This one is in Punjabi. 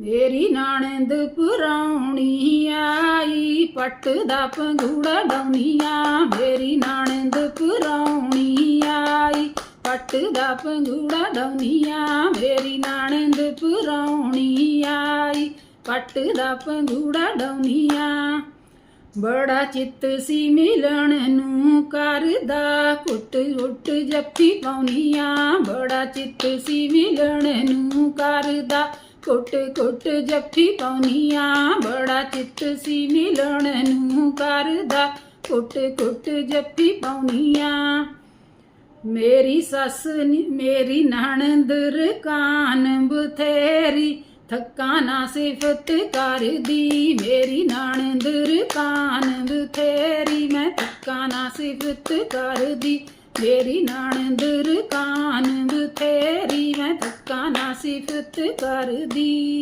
ਮੇਰੀ ਨਾਨੰਦ ਪੁਰਾਉਣੀ ਆਈ, ਪੱਟ ਦਾ ਪੰਗੂੜਾ ਡਾਉਨੀਆਂ ਮੇਰੀ ਨਾਨੰਦ ਪੁਰਾਉਣੀ ਆਈ, ਪੱਟ ਦਾ ਪੰਗੂੜਾ ਡਾਉਨੀਆਂ ਮੇਰੀ ਨਾਨੰਦ ਪੁਰਾਉਣੀ ਆਈ, ਪੱਟ ਦਾ ਪੰਗੂੜਾ ਡਾਉਨੀਆਂ ਬੜਾ ਚਿੱਤ ਸੀ ਮਿਲਣ ਨੂੰ ਕਰਦਾ, ਕੁੱਟ ਕੁੱਟ ਜੱਫੀ ਪਾਉਨੀਆਂ ਬੜਾ ਚਿੱਤ ਸੀ ਮਿਲਣ ਨੂੰ ਕਰਦਾ ਕੁੱਟ ਕੁੱਟ ਜੱਫੀ ਪਾਉਨੀਆਂ, ਬੜਾ ਚਿੱਤ ਸੀ ਮਿਲਣ ਨੂੰ ਕਰਦਾ। ਕੁੱਟ ਕੁੱਟ ਜੱਫੀ ਪਾਉਨੀਆਂ, ਮੇਰੀ ਸੱਸ ਨੀ- ਮੇਰੀ ਨਣਦ ਰਕਾਨ ਬਥੇਰੀ, ਥੱਕਾ ਨਾ ਸਿਫਤ ਕਰਦੀ। ਮੇਰੀ ਨਣਦ ਰਕਾਨ ਬਥੇਰੀ, ਮੈਂ ਥੱਕਾ ਨਾ ਸਿਫਤ ਕਰਦੀ। ਮੇਰੀ ਨਣਦ ਰਕਾਨ ਬਥੇਰੀ ਮੈਂ ਥੱਕਾ ਨਾ ਸਿਫਤ ਕਰਦੀ।